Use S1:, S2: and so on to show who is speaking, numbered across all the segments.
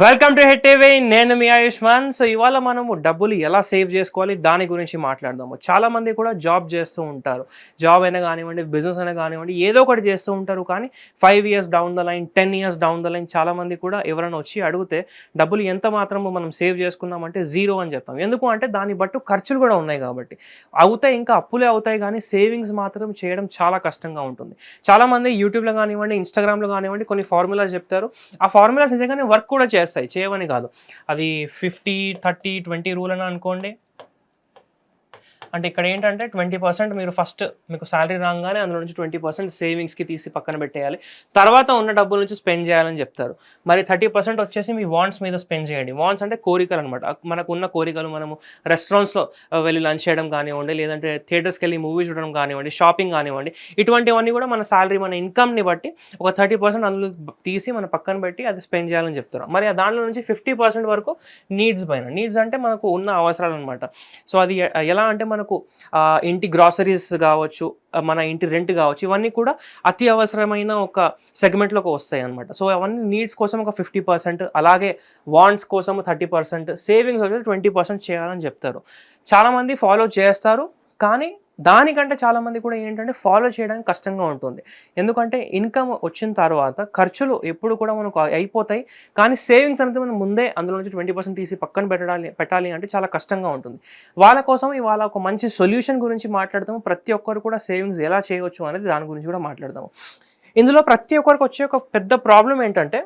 S1: Welcome to head TV నేను మీ Ayushman. So ఇవాళ మనము డబ్బులు ఎలా సేవ్ చేసుకోవాలి? దాని గురించి మాట్లాడదాము. చాలామంది కూడా జాబ్ చేస్తూ ఉంటారు. జాబ్ అయినా కానివ్వండి బిజినెస్ అయినా కానివ్వండి ఏదో ఒకటి చేస్తూ ఉంటారు. కానీ five years down the line ten years down the line చాలామంది కూడా ఎవరైనా వచ్చి అడిగితే డబ్బులు ఎంత మాత్రము మనం సేవ్ చేసుకున్నామంటే జీరో అని చెప్తాం. ఎందుకు అంటే దాన్ని బట్టు ఖర్చులు కూడా ఉన్నాయి కాబట్టి. అవుతాయి ఇంకా అప్పులే అవుతాయి కానీ సేవింగ్స్ మాత్రం చేయడం చాలా కష్టంగా ఉంటుంది. చాలామంది యూట్యూబ్లో కానివ్వండి ఇన్స్టాగ్రామ్లో కానివ్వండి కొన్ని ఫార్ములాస్ చెప్తారు. ఆ ఫార్ములాస్ నిజంగానే వర్క్ కూడా చేస్తాయి. చేయవని కాదు. అది ఫిఫ్టీ థర్టీ ట్వంటీ రూల్ అని అనుకోండి అంటే ఇక్కడ ఏంటంటే ట్వంటీ పర్సెంట్ మీరు ఫస్ట్ మీకు శాలరీ రాగానే అందులో నుంచి ట్వంటీ పర్సెంట్ సేవింగ్స్కి తీసి పక్కన పెట్టేయాలి. తర్వాత ఉన్న డబ్బుల నుంచి స్పెండ్ చేయాలని చెప్తారు. మరి థర్టీ పర్సెంట్ వచ్చేసి మీ వాంట్స్ మీద స్పెండ్ చేయండి. వాంట్స్ అంటే కోరికలు అనమాట మనకు ఉన్న కోరికలు మనము రెస్టారెంట్స్లో వెళ్ళి లంచ్ చేయడం కానివ్వండి లేదంటే థియేటర్స్కి వెళ్ళి మూవీ చూడడం కానివ్వండి షాపింగ్ కానివ్వండి ఇటువంటివన్నీ కూడా మన శాలరీ మన ఇన్కమ్ని బట్టి ఒక థర్టీ పర్సెంట్ అందులో తీసి మన పక్కన పెట్టి అది స్పెండ్ చేయాలని చెప్తారు. మరి దాంట్లో నుంచి ఫిఫ్టీ పర్సెంట్ వరకు నీడ్స్ పైన నీడ్స్ అంటే మనకు ఉన్న అవసరాలు అనమాట సో అది ఎలా అంటే మనం మనకు ఇంటి గ్రాసరీస్ కావచ్చు మన ఇంటి రెంట్ కావచ్చు ఇవన్నీ కూడా అతి అవసరమైన ఒక సెగ్మెంట్లోకి వస్తాయి అనమాట సో అవన్నీ నీడ్స్ కోసం ఒక ఫిఫ్టీ పర్సెంట్ అలాగే వాంట్స్ కోసం థర్టీ పర్సెంట్ సేవింగ్స్ వచ్చి ట్వంటీ పర్సెంట్ చేయాలని చెప్తారు. చాలామంది ఫాలో చేస్తారు కానీ దానికంటే చాలామంది కూడా ఏంటంటే ఫాలో చేయడానికి కష్టంగా ఉంటుంది. ఎందుకంటే ఇన్కమ్ వచ్చిన తర్వాత ఖర్చులు ఎప్పుడు కూడా మనకు అయిపోతాయి. కానీ సేవింగ్స్ అనేది మనం ముందే అందులో నుంచి ట్వంటీ పర్సెంట్ తీసి పక్కన పెట్టాలి పెట్టాలి అంటే చాలా కష్టంగా ఉంటుంది. వాళ్ళ కోసం ఇవాళ ఒక మంచి సొల్యూషన్ గురించి మాట్లాడతాము ప్రతి ఒక్కరు కూడా సేవింగ్స్ ఎలా చేయవచ్చు అనేది దాని గురించి కూడా మాట్లాడదాము. ఇందులో ప్రతి ఒక్కరికి వచ్చే ఒక పెద్ద ప్రాబ్లం ఏంటంటే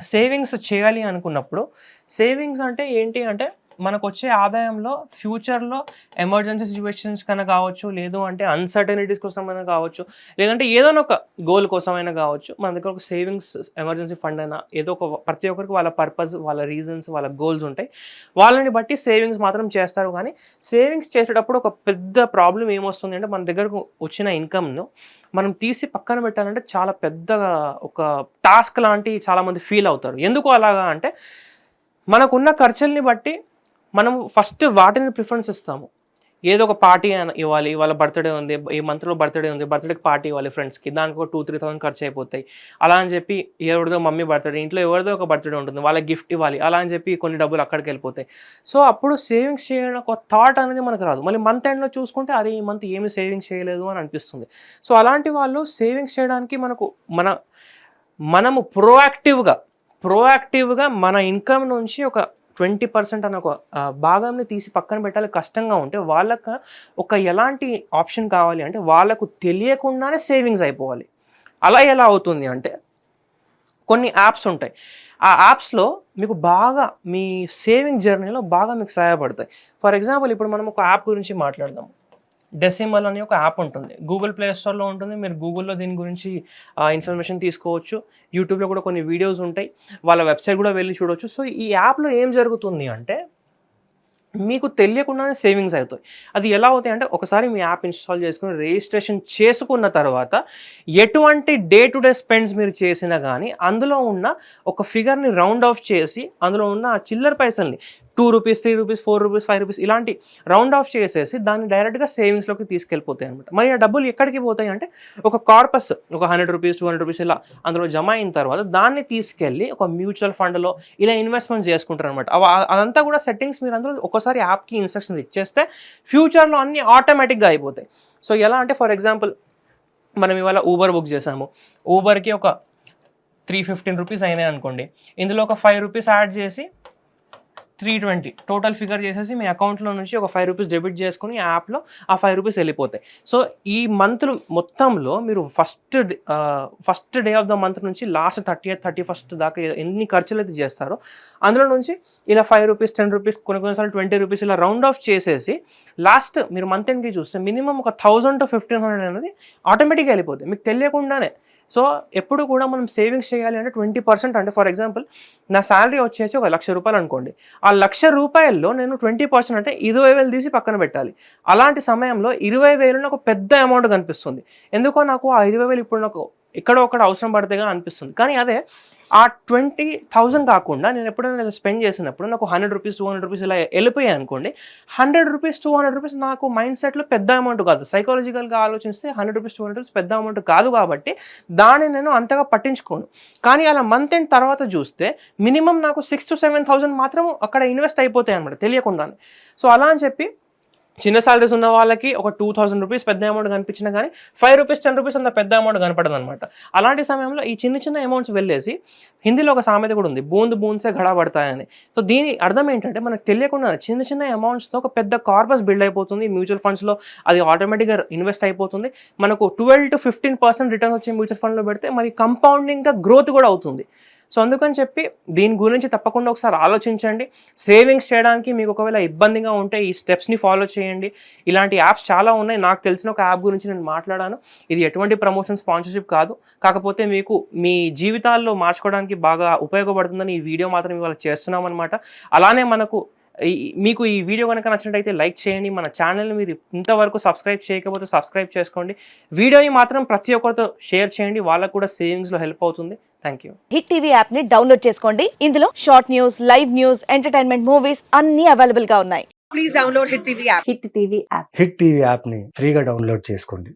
S1: సేవింగ్స్ చేయాలి అనుకున్నప్పుడు సేవింగ్స్ అంటే ఏంటి అంటే మనకు వచ్చే ఆదాయంలో ఫ్యూచర్లో ఎమర్జెన్సీ సిచ్యువేషన్స్ కన్నా కావచ్చు లేదు అంటే అన్సర్టనిటీస్ కోసమైనా కావచ్చు లేదంటే ఏదైనా ఒక గోల్ కోసమైనా కావచ్చు మన దగ్గర ఒక సేవింగ్స్ ఎమర్జెన్సీ ఫండ్ అయినా ఏదో ఒక ప్రతి ఒక్కరికి వాళ్ళ పర్పస్ వాళ్ళ రీజన్స్ వాళ్ళ గోల్స్ ఉంటాయి. వాళ్ళని బట్టి సేవింగ్స్ మాత్రం చేస్తారు కానీ సేవింగ్స్ చేసేటప్పుడు ఒక పెద్ద ప్రాబ్లం ఏమొస్తుంది అంటే మన దగ్గరకు వచ్చిన ఇన్కమ్ను మనం తీసి పక్కన పెట్టాలంటే చాలా పెద్ద ఒక టాస్క్ లాంటి చాలామంది ఫీల్ అవుతారు. ఎందుకు అలాగా అంటే మనకున్న ఖర్చుల్ని బట్టి మనం ఫస్ట్ వాటిని ప్రిఫరెన్స్ ఇస్తాము. ఏదో ఒక పార్టీ ఇవ్వాలి వాళ్ళ బర్త్డే ఉంది ఈ మంత్లో బర్త్డే ఉంది బర్త్డేకి పార్టీ ఇవ్వాలి ఫ్రెండ్స్కి దానికి ఒక టూ త్రీ థౌసండ్ ఖర్చు అయిపోతాయి. అలా అని చెప్పి ఎవరిదో మమ్మీ బర్త్డే ఇంట్లో ఎవరిదో ఒక బర్త్డే ఉంటుంది వాళ్ళకి గిఫ్ట్ ఇవ్వాలి అలా అని చెప్పి కొన్ని డబ్బులు అక్కడికి వెళ్ళిపోతాయి. సో అప్పుడు సేవింగ్స్ చేయడం ఒక థాట్ అనేది మనకు రాదు. మళ్ళీ మంత్ ఎండ్లో చూసుకుంటే అరే ఈ మంత్ ఏమి సేవింగ్స్ చేయలేదు అని అనిపిస్తుంది. సో అలాంటి వాళ్ళు సేవింగ్స్ చేయడానికి మనకు మన మనము ప్రోయాక్టివ్గా ప్రోయాక్టివ్గా మన ఇన్కమ్ నుంచి ఒక ట్వంటీ పర్సెంట్ అనే ఒక భాగంని తీసి పక్కన పెట్టాలి కష్టంగా ఉంటే వాళ్ళకు ఒక ఎలాంటి ఆప్షన్ కావాలి అంటే వాళ్ళకు తెలియకుండానే సేవింగ్స్ అయిపోవాలి. అలా ఎలా అవుతుంది అంటే కొన్ని యాప్స్ ఉంటాయి. ఆ యాప్స్లో మీకు బాగా మీ సేవింగ్ జర్నీలో బాగా మీకు సహాయపడతాయి. ఫర్ ఎగ్జాంపుల్ ఇప్పుడు మనం ఒక యాప్ గురించి మాట్లాడదాం. డెసిమల్ అనే ఒక యాప్ ఉంటుంది. గూగుల్ ప్లే స్టోర్లో ఉంటుంది. మీరు గూగుల్లో దీని గురించి ఇన్ఫర్మేషన్ తీసుకోవచ్చు. యూట్యూబ్లో కూడా కొన్ని వీడియోస్ ఉంటాయి. వాళ్ళ వెబ్సైట్ కూడా వెళ్ళి చూడవచ్చు సో ఈ యాప్లో ఏం జరుగుతుంది అంటే మీకు తెలియకుండానే సేవింగ్స్ అవుతాయి. అది ఎలా అవుతాయి అంటే ఒకసారి మీ యాప్ ఇన్స్టాల్ చేసుకుని రిజిస్ట్రేషన్ చేసుకున్న తర్వాత ఎటువంటి డే టు డే స్పెండ్స్ మీరు చేసినా కానీ అందులో ఉన్న ఒక ఫిగర్ని రౌండ్ ఆఫ్ చేసి అందులో ఉన్న ఆ చిల్లర పైసల్ని two rupees three rupees four rupees five rupees ఇలాంటి రౌండ్ ఆఫ్ చేసేసి దాన్ని డైరెక్ట్గా సేవింగ్స్లోకి తీసుకెళ్ళిపోతాయి అనమాట మరి ఆ డబ్బులు ఎక్కడికి పోతాయి అంటే ఒక కార్పస్ ఒక hundred rupees two hundred rupees ఇలా అందులో జమ అయిన తర్వాత దాన్ని తీసుకెళ్ళి ఒక మ్యూచువల్ ఫండ్లో ఇలా ఇన్వెస్ట్మెంట్ చేసుకుంటారు అనమాట అదంతా కూడా సెట్టింగ్స్ మీరు అందులో ఒకసారి యాప్కి ఇన్స్ట్రక్షన్స్ ఇచ్చేస్తే ఫ్యూచర్లో అన్నీ ఆటోమేటిక్గా అయిపోతాయి. సో ఎలా అంటే ఫర్ ఎగ్జాంపుల్ మనం ఇవాళ ఊబర్ బుక్ చేసాము. ఊబర్కి ఒక త్రీ ఫిఫ్టీన్ రూపీస్ అయినాయి అనుకోండి. ఇందులో ఒక ఫైవ్ రూపీస్ యాడ్ చేసి త్రీ ట్వంటీ టోటల్ ఫిగర్ చేసేసి మీ అకౌంట్లో నుంచి ఒక ఫైవ్ రూపీస్ డెబిట్ చేసుకుని యాప్లో ఆ ఫైవ్ రూపీస్ వెళ్ళిపోతాయి. సో ఈ మంత్ మొత్తంలో మీరు first first day of the month నుంచి last thirty eighth thirty first దాకా ఎన్ని ఖర్చులు అయితే చేస్తారో అందులో నుంచి ఇలా ఫైవ్ రూపీస్ టెన్ రూపీస్ కొన్ని కొన్నిసార్లు ట్వంటీ రూపీస్ ఇలా రౌండ్ ఆఫ్ చేసేసి లాస్ట్ మీరు మంత్ ఎండ్కి చూస్తే మినిమం ఒక థౌజండ్ టు ఫిఫ్టీన్ హండ్రెడ్ అనేది ఆటోమేటిక్గా వెళ్ళిపోతుంది మీకు తెలియకుండానే సో ఎప్పుడు కూడా మనం సేవింగ్స్ చేయాలి అంటే ట్వంటీ పర్సెంట్ అంటే ఫర్ ఎగ్జాంపుల్ నా శాలరీ వచ్చేసి ఒక లక్ష రూపాయలు అనుకోండి. ఆ లక్ష రూపాయల్లో నేను ట్వంటీ పర్సెంట్ అంటే ఇరవై వేలు తీసి పక్కన పెట్టాలి. అలాంటి సమయంలో ఇరవై వేలు నాకు పెద్ద అమౌంట్ కనిపిస్తుంది. ఎందుకో నాకు ఆ ఇరవై వేలు ఇప్పుడు నాకు ఎక్కడో ఒకటి అవసరం పడితేగా అనిపిస్తుంది. కానీ అదే ఆ ట్వంటీ థౌజండ్ కాకుండా నేను ఎప్పుడైనా ఇలా స్పెండ్ చేసినప్పుడు నాకు hundred rupees two hundred rupees ఇలా వెళ్ళిపోయాయి అనుకోండి hundred rupees two hundred rupees నాకు మైండ్ సెట్లో పెద్ద అమౌంట్ కాదు. సైకాలజికల్గా ఆలోచిస్తే hundred rupees two hundred rupees పెద్ద అమౌంట్ కాదు కాబట్టి దాన్ని నేను అంతగా పట్టించుకోను. కానీ అలా మంత్ ఎండ్ తర్వాత చూస్తే మినిమం నాకు సిక్స్ టు సెవెన్ థౌసండ్ మాత్రం అక్కడ ఇన్వెస్ట్ అయిపోతాయి అనమాట తెలియకుండానే. సో అలా అని చెప్పి చిన్న సాలరీస్ ఉన్న వాళ్ళకి ఒక టూ థౌసండ్ రూపీస్ పెద్ద అమౌంట్ కనిపించినా కానీ ఫైవ్ రూపీస్ టెన్ రూపీస్ అంత పెద్ద అమౌంట్ కనపడదు అనమాట అలాంటి సమయంలో ఈ చిన్న చిన్న అమౌంట్స్ వెళ్ళేసి హిందీలో ఒక సామెత కూడా ఉంది బూంద్ బూంద్సే గడా పడతాయని. సో దీని అర్థం ఏంటంటే మనకు తెలియకుండా చిన్న చిన్న అమౌంట్స్తో ఒక పెద్ద కార్పస్ బిల్డ్ అయిపోతుంది మ్యూచువల్ ఫండ్స్లో అది ఆటోమేటిక్గా ఇన్వెస్ట్ అయిపోతుంది. మనకు twelve to fifteen percent return వచ్చే మ్యూచువల్ ఫండ్లో పెడితే మరి కంపౌండింగ్గా గ్రోత్ కూడా అవుతుంది. సో అందుకని చెప్పి దీని గురించి తప్పకుండా ఒకసారి ఆలోచించండి. సేవింగ్స్ చేయడానికి మీకు ఒకవేళ ఇబ్బందిగా ఉంటే ఈ స్టెప్స్ని ఫాలో చేయండి. ఇలాంటి యాప్స్ చాలా ఉన్నాయి. నాకు తెలిసిన ఒక యాప్ గురించి నేను మాట్లాడాను. ఇది ఎటువంటి ప్రమోషన్ స్పాన్సర్షిప్ కాదు. కాకపోతే మీకు మీ జీవితాల్లో మార్చుకోవడానికి బాగా ఉపయోగపడుతుందని ఈ వీడియో మాత్రం ఇవాళ చేస్తున్నాం అనమాట అలానే మనకు మీకు ఈ వీడియో కనుక నచ్చినట్టయితే లైక్ చేయండి. మన ఛానల్ని మీరు ఇంతవరకు సబ్స్క్రైబ్ చేయకపోతే సబ్స్క్రైబ్ చేసుకోండి. వీడియోని మాత్రం ప్రతి ఒక్కరితో షేర్ చేయండి. వాళ్ళకు కూడా సేవింగ్స్లో హెల్ప్ అవుతుంది. Thank you.
S2: హిట్ టీవీ యాప్ని డౌన్లోడ్ చేసుకోండి. ఇందులో short news live news entertainment movies అన్ని అవైలబుల్గా ఉన్నాయి.
S3: please download Hit TV app.
S2: Hit TV app.
S4: Hit TV యాప్ని ఫ్రీగా డౌన్లోడ్ చేసుకోండి.